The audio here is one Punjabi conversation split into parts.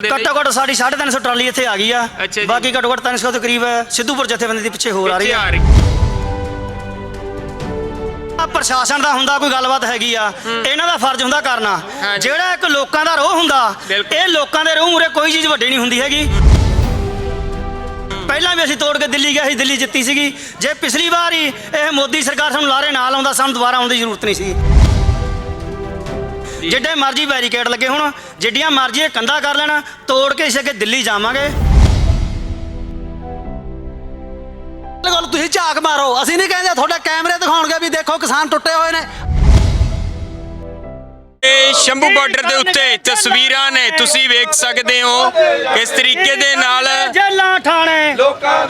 ਘੱਟੋ ਘੱਟ ਸਾਡੀ 350 ਟਰਾਲੀ ਇੱਥੇ ਆ ਗਈ ਆ। ਅੱਛਾ ਜੀ। ਬਾਕੀ ਘੱਟੋ ਘੱਟ 300 ਦੇ ਕਰੀਬ ਸਿੱਧੂਪੁਰ ਜਥੇਬੰਦੀ ਦੇ ਪਿੱਛੇ ਹੋਰ ਆ ਰਹੀ ਆ। ਆ ਰਹੀ। ਆਹ ਪ੍ਰਸ਼ਾਸਨ ਦਾ ਹੁੰਦਾ ਕੋਈ ਗੱਲਬਾਤ ਹੈਗੀ ਆ। ਇਹਨਾਂ ਦਾ ਫਰਜ਼ ਹੁੰਦਾ ਕਰਨਾ। ਹਾਂਜੀ। ਜਿਹੜਾ ਇੱਕ ਲੋਕਾਂ ਦਾ ਰੋਹ ਹੁੰਦਾ ਬਿਲਕੁਲ। ਇਹ ਲੋਕਾਂ ਦੇ ਰੋਹ ਮੂਰੇ ਕੋਈ ਚੀਜ਼ ਵੱਡੀ ਨਹੀਂ ਹੁੰਦੀ ਹੈਗੀ। ਪਹਿਲਾਂ ਵੀ ਅਸੀਂ ਤੋੜ ਕੇ ਦਿੱਲੀ ਗਏ ਸੀ ਦਿੱਲੀ ਜਿੱਤੀ ਸੀਗੀ। ਜੇ ਪਿਛਲੀ ਵਾਰ ਹੀ ਇਹ ਮੋਦੀ ਸਰਕਾਰ ਸਾਨੂੰ ਲਾਰੇ ਨਾਲ ਆਉਂਦਾ ਸਾਨੂੰ ਦੁਬਾਰਾ ਆਉਣ ਦੀ ਜ਼ਰੂਰਤ ਨਹੀਂ ਸੀ। ਜਿੱਡੇ ਮਰਜ਼ੀ ਬੈਰੀਕੇਡ ਲੱਗੇ ਹੁਣ ਜਿੱਡੀਆਂ ਮਰਜ਼ੀ ਇਹ ਕੰਧਾ ਕਰ ਲੈਣਾ ਤੋੜ ਕੇ ਇਸੇ ਅੱਗੇ ਦਿੱਲੀ ਜਾਵਾਂਗੇ। ਗੱਲ ਤੁਸੀਂ ਝਾਕ ਮਾਰੋ ਅਸੀਂ ਨਹੀਂ ਕਹਿੰਦੇ ਤੁਹਾਡੇ ਕੈਮਰੇ ਦਿਖਾਉਣਗੇ ਵੀ ਦੇਖੋ ਕਿਸਾਨ ਟੁੱਟੇ ਹੋਏ ਨੇ। ਸ਼ੰਭੂ ਬਾਰਡਰ ਦੇ ਉੱਤੇ ਤਸਵੀਰਾਂ ਨੇ ਤੁਸੀਂ ਵੇਖ ਸਕਦੇ ਹੋ ਇਸ ਤਰੀਕੇ ਦੇ ਨਾਲ ਜੇਲਾਂ ਠਾਣੇ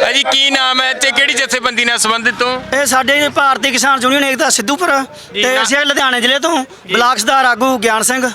ਅਜੀ ਕੀ ਨਾਮ ਹੈ ਤੇ ਕਿਹੜੀ ਜਥੇਬੰਦੀ ਨਾਲ ਸੰਬੰਧਿਤ ਹੋ? ਇਹ ਸਾਡੇ ਭਾਰਤੀ ਕਿਸਾਨ ਯੂਨੀਅਨ ਏਕਤਾ ਸਿੱਧੂਪੁਰ ਜੀ, ਤੇ ਅਸੀਂ ਲੁਧਿਆਣੇ ਜ਼ਿਲ੍ਹੇ ਤੋਂ ਬਲਾਕ ਸੁਧਾਰ ਆਗੂ ਗਿਆਨ ਸਿੰਘ।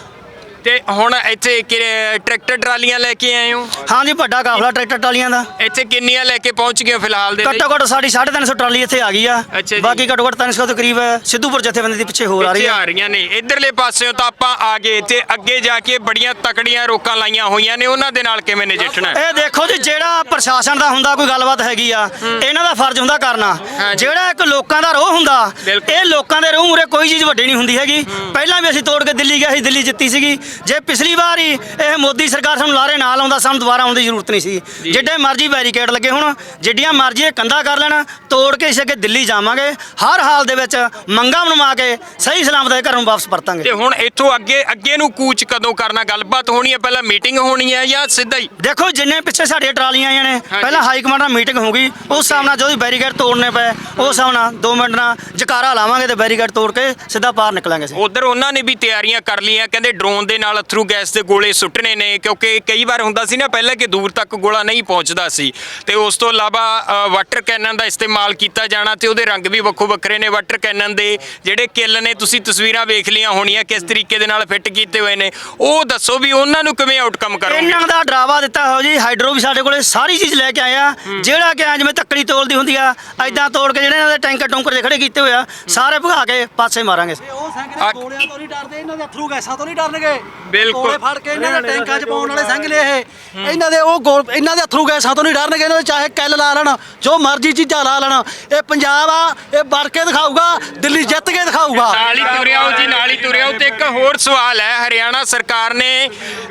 ਤੇ ਹੁਣ ਇੱਥੇ ਕਿ- ਟਰੈਕਟਰ ਟਰਾਲੀਆਂ ਲੈ ਕੇ ਆਏ ਹੋ? ਹਾਂਜੀ ਵੱਡਾ ਕਾਫਲਾ ਟਰੈਕਟਰ ਟਰਾਲੀਆਂ ਦਾ। ਇੱਥੇ ਕਿੰਨੀਆਂ ਲੈ ਕੇ ਪਹੁੰਚ ਗਏ ਹੋ ਫਿਲਹਾਲ ਦੇ ਲਈ? ਘੱਟੋ ਘੱਟ ਸਾਡੀ 350 ਟਰਾਲੀ ਇੱਥੇ ਆ ਗਈ ਆ। ਅੱਛਾ ਜੀ। ਬਾਕੀ ਘੱਟੋ ਘੱਟ 300 ਦੇ ਕਰੀਬ ਸਿੱਧੂਪੁਰ ਜਥੇਬੰਦੀ ਦੇ ਪਿੱਛੇ ਹੋਰ ਆ ਰਹੀ ਪਿੱਛੇ ਆ ਆ ਰਹੀਆਂ ਨੇ। ਇਧਰਲੇ ਪਾਸਿਓਂ ਤਾਂ ਆਪਾਂ ਆ ਗਏ ਤੇ ਅੱਗੇ ਜਾ ਕੇ ਬੜੀਆਂ ਤਕੜੀਆਂ ਰੋਕਾਂ ਲਾਈਆਂ ਹੋਈਆਂ ਨੇ। ਉਹਨਾਂ ਦੇ ਨਾਲ ਕਿਵੇਂ ਨਜਿੱਠਣਾ ਹੈ? ਇਹ ਦੇਖੋ ਜੀ ਜਿਹੜਾ ਪ੍ਰਸ਼ਾਸਨ ਦਾ ਹੁੰਦਾ ਕੋਈ ਗੱਲਬਾਤ ਹੈਗੀ ਆ। ਇਹਨਾਂ ਦਾ ਫਰਜ਼ ਹੁੰਦਾ ਕਰਨਾ। ਹਾਂਜੀ। ਜਿਹੜਾ ਇੱਕ ਲੋਕਾਂ ਦਾ ਰੋਹ ਹੁੰਦਾ ਬਿਲਕੁਲ। ਇਹ ਲੋਕਾਂ ਦੇ ਰੋਹ ਮੂਰੇ ਕੋਈ ਚੀਜ਼ ਵੱਡੀ ਨਹੀਂ ਹੁੰਦੀ ਹੈਗੀ। ਪਹਿਲਾਂ ਵੀ ਅਸੀਂ ਤੋੜ ਕੇ ਦਿੱਲੀ ਗਏ ਸੀ ਦਿੱਲੀ ਜਿੱਤੀ ਸੀਗੀ। ਜੇ ਪਿਛਲੀ ਵਾਰ ਹੀ ਇਹ ਮੋਦੀ ਸਰਕਾਰ ਸਾਨੂੰ ਲਾਰੇ ਨਾਲ ਆਉਂਦਾ ਸਾਨੂੰ ਦੁਬਾਰਾ ਆਉਣ ਦੀ ਜ਼ਰੂਰਤ ਨਹੀਂ ਸੀ। ਜਿੱਡੇ ਮਰਜ਼ੀ ਬੈਰੀਕੇਡ ਲੱਗੇ ਹੁਣ ਜਿੱਡੀਆਂ ਮਰਜ਼ੀ ਇਹ ਕੰਧਾ ਕਰ ਲੈਣਾ ਤੋੜ ਕੇ ਇਸੇ ਅੱਗੇ ਦਿੱਲੀ ਜਾਵਾਂਗੇ ਹਰ ਹਾਲ ਦੇ ਵਿੱਚ ਮੰਗਾਂ ਮਨਵਾ ਕੇ ਸਹੀ ਸਲਾਮਤ ਘਰ ਨੂੰ ਵਾਪਸ ਪਰਤਾਂਗੇ। ਤੇ ਹੁਣ ਇੱਥੋਂ ਅੱਗੇ ਅੱਗੇ ਨੂੰ ਕੂਚ ਕਦੋਂ ਕਰਨਾ ਗੱਲਬਾਤ ਹੋਣੀ ਹੈ ਪਹਿਲਾਂ ਮੀਟਿੰਗ ਹੋਣੀ ਹੈ ਜਾਂ ਸਿੱਧਾ ਹੀ? ਦੇਖੋ ਜਿੰਨੇ ਪਿੱਛੇ ਸਾਡੀਆਂ ਟਰਾਲੀਆਂ ਆਈਆਂ ਨੇ ਪਹਿਲਾਂ ਹਾਈ ਕਮਾਂਡ ਨਾਲ ਮੀਟਿੰਗ ਹੋਊਗੀ ਉਸ ਹਿਸਾਬ ਨਾਲ ਜੋ ਵੀ ਬੈਰੀਕੇਡ ਤੋੜਨੇ ਪਏ ਉਸ ਹਿਸਾਬ ਨਾਲ 2 ਮਿੰਟ ਨਾਲ ਜਕਾਰਾ ਲਾਵਾਂਗੇ ਤੇ ਬੈਰੀਕੇਡ ਤੋੜ ਕੇ ਸਿੱਧਾ ਪਾਰ ਨਿਕਲਾਂਗੇ ਉਧਰ ਉਹਨਾਂ ਨੇ ਵੀ ਤਿਆਰੀਆਂ ਕਰ ਲਈਆਂ ਕਹਿੰਦੇ ਡਰੋਨ ਦੇ ਨਾਲ ਅਥਰੂ ਗੈਸ ਦੇ ਗੋਲੇ ਸੁੱਟਣੇ ਨੇ ਕਿਉਂਕਿ ਕਈ ਵਾਰ ਹੁੰਦਾ ਸੀ ਨਾ ਪਹਿਲਾਂ ਕਿ ਦੂਰ ਤੱਕ ਗੋਲਾ ਨਹੀਂ ਪਹੁੰਚਦਾ ਸੀ। ਤੇ ਉਸ ਤੋਂ ਇਲਾਵਾ ਵਾਟਰ ਕੈਨਨ ਦਾ ਇਸਤੇਮਾਲ ਕੀਤਾ ਜਾਣਾ ਤੇ ਉਹਦੇ ਰੰਗ ਵੀ ਵੱਖੋ ਵੱਖਰੇ ਨੇ। ਵਾਟਰ ਕੈਨਨ ਦੇ ਜਿਹੜੇ ਕਿੱਲ ਨੇ ਤੁਸੀਂ ਤਸਵੀਰਾਂ ਵੇਖ ਲਈਆਂ ਹੋਣੀਆਂ ਕਿਸ ਤਰੀਕੇ ਦੇ ਨਾਲ ਫਿੱਟ ਕੀਤੇ ਹੋਏ ਨੇ। ਉਹ ਦੱਸੋ ਵੀ ਉਹਨਾਂ ਨੂੰ ਕਿਵੇਂ ਆਊਟਕਮ ਕਰੋਗੇ? ਇਹਨਾਂ ਦਾ ਡਰਾਵਾ ਦਿੱਤਾ ਹੋ ਜੀ ਹਾਈਡਰੋ ਵੀ ਸਾਡੇ ਕੋਲੇ ਸਾਰੀ ਚੀਜ਼ ਲੈ ਕੇ ਆਏ ਆ। ਜਿਹੜਾ ਕਿ ਜਿਵੇਂ ਤੱਕੜੀ ਤੋਲਦੀ ਹੁੰਦੀ ਆ ਐਦਾਂ ਤੋੜ ਕੇ ਜਿਹੜੇ ਇਹਨਾਂ ਦੇ ਟੈਂਕਰ ਟੁੰਕਰ ਦੇ ਖੜੇ ਕੀਤੇ ਹੋਏ ਆ ਸਾਰੇ ਭਗਾ ਕੇ ਪਾਸੇ ਮਾਰਾਂਗੇ। ਆ- ਸੰਗਲੇ ਗੋਲਿਆਂ ਤੋਂ ਨਹੀਂ ਡਰਦੇ ਇਹਨਾਂ ਦੇ ਅਥਰੂ ਗੈਸਾਂ ਤੋਂ ਨਹੀਂ ਡਰਨਗੇ। ਬਿਲਕੁਲ। ਗੋਲੇ ਫੜ ਕੇ ਇਹਨਾਂ ਦੇ ਟੈਂਕਾਂ 'ਚ ਪਾਉਣ ਵਾਲੇ ਸੰਗਲੇ ਇਹ। ਇਹਨਾਂ ਦੇ ਉਹ ਗੋਲ ਇਹਨਾਂ ਦੇ ਅਥਰੂ ਗੈਸਾਂ ਤੋਂ ਨਹੀਂ ਡਰਨਗੇ ਇਹਨਾਂ ਦੇ ਚਾਹੇ ਕਿੱਲ ਲਾ ਲੈਣ ਜੋ ਮਰਜ਼ੀ ਚੀਜ਼ਾਂ ਲਾ ਲੈਣ। ਇਹ ਪੰਜਾਬ ਆ ਇਹ ਵੜ ਕੇ ਦਿਖਾਊਗਾ ਦਿੱਲੀ ਜਿੱਤ ਕੇ ਦਿਖਾਊਗਾ। ਨਾਲ ਹੀ ਤੁਰਿਆ ਹੋ ਜੀ ਨਾਲ ਹੀ ਤੁਰਿਆ ਹੋ ਤੇ ਇੱਕ ਹੋਰ ਸਵਾਲ ਹੈ। ਹਰਿਆਣਾ ਸਰਕਾਰ ਨੇ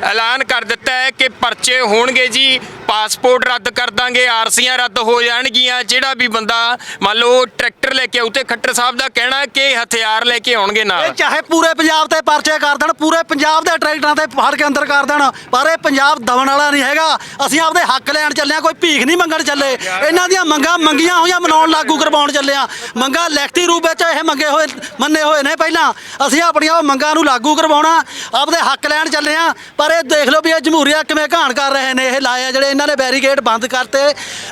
ਐਲਾਨ ਕਰ ਦਿੱਤਾ ਹੈ ਕਿ ਪਰਚੇ ਹੋਣਗੇ ਜੀ ਪਾਸਪੋਰਟ ਰੱਦ ਕਰ ਦਾਂਗੇ ਆਰਸੀਆਂ ਰੱਦ ਹੋ ਜਾਣਗੀਆਂ। ਜਿਹੜਾ ਵੀ ਬੰਦਾ ਮੰਨ ਲਓ ਟਰੈਕਟਰ ਲੈ ਕੇ ਆਉ ਤੇ ਖੱਟਰ ਸਾਹਿਬ ਦਾ ਕਹਿਣਾ ਹੈ ਕਿ ਹਥਿਆਰ ਲੈ ਕੇ ਆਉਣਗੇ ਇਹ ਚਾਹੇ ਪੂਰੇ ਪੰਜਾਬ ਤੇ ਪਰਚੇ ਕਰ ਦੇਣ, ਪੂਰੇ ਪੰਜਾਬ ਦੇ ਟਰੈਕਟਰਾਂ ਤੇ ਫੜ ਕੇ ਅੰਦਰ ਕਰ ਦੇਣ, ਪਰ ਇਹ ਪੰਜਾਬ ਦਵਣ ਵਾਲਾ ਨਹੀਂ ਹੈਗਾ। ਅਸੀਂ ਆਪਦੇ ਹੱਕ ਲੈਣ ਚੱਲੇ ਹਾਂ, ਕੋਈ ਭੀਖ ਨਹੀਂ ਮੰਗਣ ਚੱਲੇ। ਇਹਨਾਂ ਦੀਆਂ ਮੰਗਾਂ ਮੰਗੀਆਂ ਹੋਈਆਂ ਮਨਾਉਣ ਲਾਗੂ ਕਰਵਾਉਣ ਚੱਲੇ ਹਾਂ। ਮੰਗਾਂ ਲਿਖਤੀ ਰੂਪ ਵਿੱਚ ਇਹ ਮੰਗੇ ਹੋਏ, ਮੰਨੇ ਹੋਏ ਨੇ ਪਹਿਲਾਂ। ਅਸੀਂ ਆਪਣੀਆਂ ਉਹ ਮੰਗਾਂ ਨੂੰ ਲਾਗੂ ਕਰਵਾਉਣਾ, ਆਪਦੇ ਹੱਕ ਲੈਣ ਚੱਲੇ ਹਾਂ। ਪਰ ਇਹ ਦੇਖ ਲਓ ਵੀ ਇਹ ਜਮਹੂਰੀਆ ਕਿਵੇਂ ਘਾਣ ਕਰ ਰਹੇ ਨੇ। ਇਹ ਲਾਏ ਆ ਜਿਹੜੇ ਇਹਨਾਂ ਨੇ ਬੈਰੀਕੇਡ ਬੰਦ ਕਰਤੇ।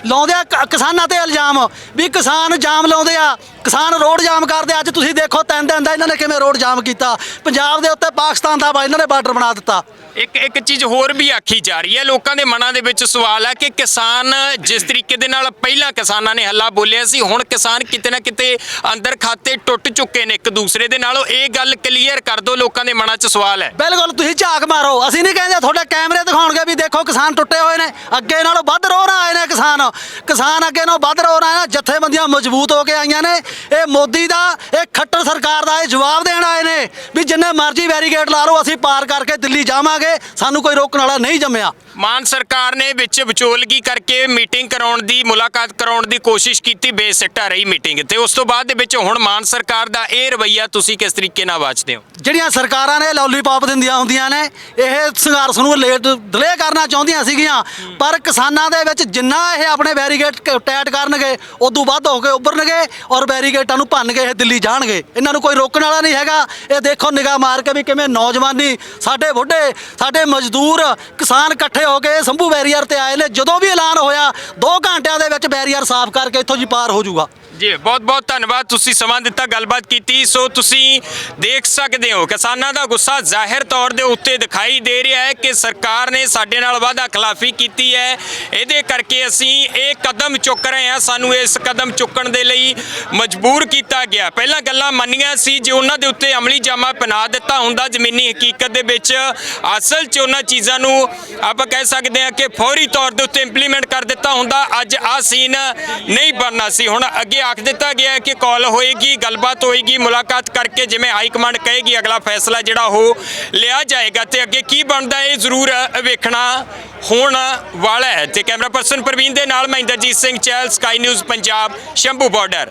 ਲਾਉਂਦੇ ਆ ਕਿਸਾਨਾਂ ਤੇ ਇਲਜ਼ਾਮ ਵੀ ਕਿਸਾਨ ਜਾਮ ਲਾਉਂਦੇ ਆ। ਕਿਸਾਨ ਰੋਡ ਜਾਮ ਕਰਦੇ ਅੱਜ ਤੁਸੀਂ ਦੇਖੋ ਤਿੰਨ ਦਿਨ ਦਾ ਇਹਨਾਂ ਨੇ ਕਿਵੇਂ ਰੋਡ ਜਾਮ ਕੀਤਾ। ਪੰਜਾਬ ਦੇ ਉੱਤੇ ਪਾਕਿਸਤਾਨ ਦਾ ਵਾ ਇਹਨਾਂ ਨੇ ਬਾਰਡਰ ਬਣਾ ਦਿੱਤਾ। ਇੱਕ ਇੱਕ ਚੀਜ਼ ਹੋਰ ਵੀ ਆਖੀ ਜਾ ਰਹੀ ਹੈ। ਲੋਕਾਂ ਦੇ ਮਨਾਂ ਦੇ ਵਿੱਚ ਸਵਾਲ ਹੈ ਕਿ ਕਿਸਾਨ ਜਿਸ ਤਰੀਕੇ ਦੇ ਨਾਲ ਪਹਿਲਾਂ ਕਿਸਾਨਾਂ ਨੇ ਹੱਲਾ ਬੋਲਿਆ ਸੀ ਹੁਣ ਕਿਸਾਨ ਕਿਤੇ ਨਾ ਕਿਤੇ ਅੰਦਰ ਖਾਤੇ ਟੁੱਟ ਚੁੱਕੇ ਨੇ ਇੱਕ ਦੂਸਰੇ ਦੇ ਨਾਲੋਂ। ਇਹ ਗੱਲ ਕਲੀਅਰ ਕਰ ਦਿਓ ਲੋਕਾਂ ਦੇ ਮਨਾਂ 'ਚ ਸਵਾਲ ਹੈ। ਬਿਲਕੁਲ ਤੁਸੀਂ ਝਾਕ ਮਾਰੋ। ਅਸੀਂ ਨਹੀਂ ਕਹਿੰਦੇ ਤੁਹਾਡੇ ਕੈਮਰੇ ਦਿਖਾਉਣਗੇ ਵੀ ਦੇਖੋ ਕਿਸਾਨ ਟੁੱਟੇ ਹੋਏ ਨੇ। ਅੱਗੇ ਨਾਲੋਂ ਵੱਧ ਰੋ ਨਾ ਆਏ ਨੇ ਕਿਸਾਨ। ਕਿਸਾਨ ਅੱਗੇ ਨਾਲੋਂ ਵੱਧ ਰੋ ਆਏ ਨੇ। ਜਥੇਬੰਦੀਆਂ ਮਜ਼ਬੂਤ ਹੋ ਕੇ ਆਈਆਂ ਨੇ। ਇਹ ਮੋਦੀ ਦਾ ਇਹ ਖੱਟਰ ਸਰਕਾਰ ਦਾ ਇਹ ਜਵਾਬ ਦੇਣ ਆਏ ਨੇ ਵੀ ਜਿੰਨੇ ਮਰਜ਼ੀ ਬੈਰੀਕੇਡ ਲਾ ਲਓ ਅਸੀਂ ਪਾਰ ਕਰਕੇ ਦਿੱਲੀ ਜਾਵਾਂਗੇ ਸਾਨੂੰ ਕੋਈ ਰੋਕਣ ਵਾਲਾ ਨਹੀਂ ਜੰਮਿਆ। ਮਾਨ ਸਰਕਾਰ ਨੇ ਵਿੱਚ ਵਿਚੋਲਗੀ ਕਰਕੇ ਮੀਟਿੰਗ ਕਰਾਉਣ ਦੀ ਮੁਲਾਕਾਤ ਕਰਾਉਣ ਦੀ ਕੋਸ਼ਿਸ਼ ਕੀਤੀ ਬੇਸਿੱਟਾ ਰਹੀ ਮੀਟਿੰਗ ਤੇ। ਉਸ ਤੋਂ ਬਾਅਦ ਦੇ ਵਿੱਚ ਹੁਣ ਮਾਨ ਸਰਕਾਰ ਦਾ ਇਹ ਰਵਈਆ ਤੁਸੀਂ ਕਿਸ ਤਰੀਕੇ ਨਾਲ ਵਾਚਦੇ ਹੋ? ਜਿਹੜੀਆਂ ਸਰਕਾਰਾਂ ਨੇ ਲੋਲੀਪੌਪ ਦਿੰਦੀਆਂ ਹੁੰਦੀਆਂ ਨੇ ਇਹ ਸੰਘਰਸ਼ ਨੂੰ ਲੇਟ ਡਿਲੇ ਕਰਨਾ ਚਾਹੁੰਦੀਆਂ ਸੀਗੀਆਂ ਪਰ ਕਿਸਾਨਾਂ ਦੇ ਵਿੱਚ ਜਿੰਨਾ ਇਹ ਆਪਣੇ ਬੈਰੀਗੇਟ ਟੈਟ ਕਰਨਗੇ ਉਦੋਂ ਵੱਧ ਹੋ ਕੇ ਉੱਭਰਨਗੇ ਔਰ ਬੈਰੀਗੇਟਾਂ ਨੂੰ ਭੰਨ ਕੇ ਇਹ ਦਿੱਲੀ ਜਾਣਗੇ। ਇਹਨਾਂ ਨੂੰ ਕੋਈ ਰੋਕਣ ਵਾਲਾ ਨਹੀਂ ਹੈਗਾ। ਇਹ ਦੇਖੋ ਨਿਗਾਹ ਮਾਰ ਕੇ ਵੀ ਕਿਵੇਂ ਨੌਜਵਾਨੀ ਸਾਡੇ ਬੁੱਢੇ, ਸਾਡੇ ਮਜ਼ਦੂਰ ਕਿਸਾਨ ਇਕੱਠੇ ਹੋ ਕੇ ਸੰਭੂ ਬੈਰੀਅਰ ਤੇ ਆਏ ਨੇ। ਜਦੋਂ ਵੀ ਐਲਾਨ ਹੋਇਆ 2 ਘੰਟਿਆਂ ਦੇ ਵਿੱਚ ਬੈਰੀਅਰ ਸਾਫ਼ ਕਰਕੇ ਇੱਥੋਂ ਜੀ ਪਾਰ ਹੋ ਜਾਊਗਾ। ਜੀ, ਬਹੁਤ ਬਹੁਤ ਧੰਨਵਾਦ। ਤੁਸੀਂ ਸਮਾਂ ਦਿੱਤਾ, ਗੱਲਬਾਤ ਕੀਤੀ। ਸੋ ਤੁਸੀਂ ਦੇਖ ਸਕਦੇ ਹੋ, ਕਿਸਾਨਾਂ ਦਾ ਗੁੱਸਾ ਜ਼ਾਹਿਰ ਤੌਰ ਦੇ ਉੱਤੇ ਦਿਖਾਈ ਦੇ ਰਿਹਾ ਹੈ ਕਿ ਸਰਕਾਰ ਨੇ ਸਾਡੇ ਨਾਲ ਵਾਅਦਾ ਖਿਲਾਫੀ ਕੀਤੀ ਹੈ। ਇਹਦੇ ਕਰਕੇ ਅਸੀਂ ਇਹ ਕਦਮ ਚੁੱਕ ਰਹੇ ਹਾਂ। ਸਾਨੂੰ ਇਸ ਕਦਮ ਚੁੱਕਣ ਦੇ ਲਈ ਮਜਬੂਰ ਕੀਤਾ ਗਿਆ। ਪਹਿਲਾਂ ਗੱਲਾਂ ਮੰਨੀਆਂ ਸੀ ਜੇ ਉਹਨਾਂ ਦੇ ਉੱਤੇ ਅਮਲੀ ਜਾਮਾ ਪਨਾ ਦਿੱਤਾ ਹੁੰਦਾ, ਜ਼ਮੀਨੀ ਹਕੀਕਤ ਦੇ ਵਿੱਚ ਅਸਲ 'ਚ ਉਹਨਾਂ ਚੀਜ਼ਾਂ ਨੂੰ ਆਪਾਂ ਕਹਿ ਸਕਦੇ ਹਾਂ ਕਿ ਫੌਰੀ ਤੌਰ ਦੇ ਉੱਤੇ ਇੰਪਲੀਮੈਂਟ ਕਰ ਦਿੱਤਾ ਹੁੰਦਾ। ਅੱਜ ਆ ਸੀਨ ਨਹੀਂ ਬਣਨਾ ਸੀ। ਹੁਣ ਅੱਗੇ ਆਖ ਦਿੱਤਾ ਗਿਆ ਹੈ ਕਿ ਕਾਲ ਹੋਏਗੀ ਗੱਲਬਾਤ ਹੋਏਗੀ ਮੁਲਾਕਾਤ ਕਰਕੇ ਜਿਵੇਂ ਹਾਈ ਕਮਾਂਡ ਕਹੇਗੀ ਅਗਲਾ ਫੈਸਲਾ ਜਿਹੜਾ ਉਹ ਲਿਆ ਜਾਏਗਾ ਤੇ ਅੱਗੇ ਕੀ ਬਣਦਾ ਹੈ, ਇਹ ਜ਼ਰੂਰ ਵੇਖਣਾ ਹੋਣ ਵਾਲਾ ਹੈ। ਤੇ ਕੈਮਰਾ ਪਰਸਨ ਪ੍ਰਵੀਨ ਦੇ ਨਾਲ ਮੈਂ Inderjit Singh ਚੈਲ Sky News Punjab Shambhu border.